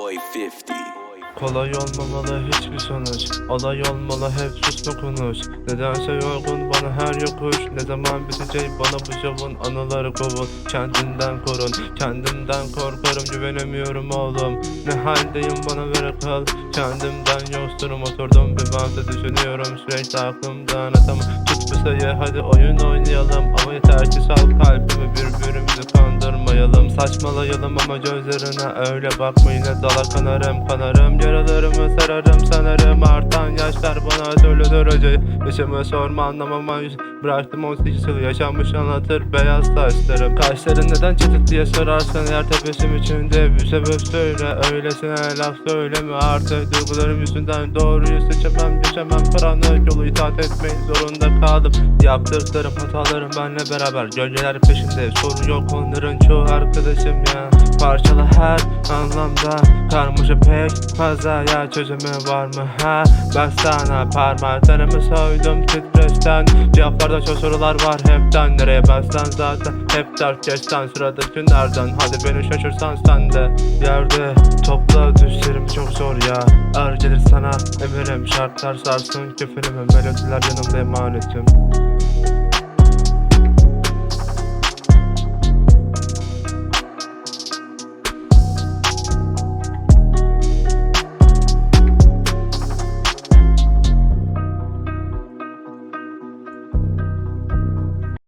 boy 50. Kolay olmamalı hiçbir sonuç. Olay olmalı hep susma konuş Nedense yorgun bana her yokuş. Ne zaman bitecek bana bu şovun anıları kovun. Kendinden korun kendimden korkarım. Güvenemiyorum oğlum. Ne haldeyim bana ver akıl Kendimden yoksunum oturdum bir bansa düşünüyorum. Sürekli aklımda anlatamam Tut bir sayı hadi oyun oynayalım. Ama yeter ki sal kalbimi kandırmayalım Saçmalayalım ama gözlerine öyle bakma yine dala kanarım kanarım. Yaralarımı sararım sanırım artan yaşlar bana türlüdür acı Yaşımı sorma anlamama yüz Bıraktım 18 yıl yaşanmış anlatır beyaz saçlarım. Kaşların neden çatık diye sorarsan eğer tebessüm içinde bir sebep söyle. Öylesine laf söyleme artık. Duygularım yüzünden Doğruyu seçemem geçemem karanlık yolu itaat etmeyi zorunda kaldım. Yaptıklarım hatalarım benle beraber. Gölgeler peşinde sorun yok onların çoğu arkadaşım ya. Parçalı her anlamda. Karmaşa pek fazla ya çözümü var mı? Ha Baksana parmaklarımı soydum titreşten Cevaplarda çok sorular var hepten Nereye? Baksan zaten hep dert geçten Sıradaki günlerden hadi beni şaşırsan sen de Yerde. Topla düşlerim çok zor ya. Ağır gelir sana emirim şartlar sarsın küfürümü Melodiler yanımda emanetim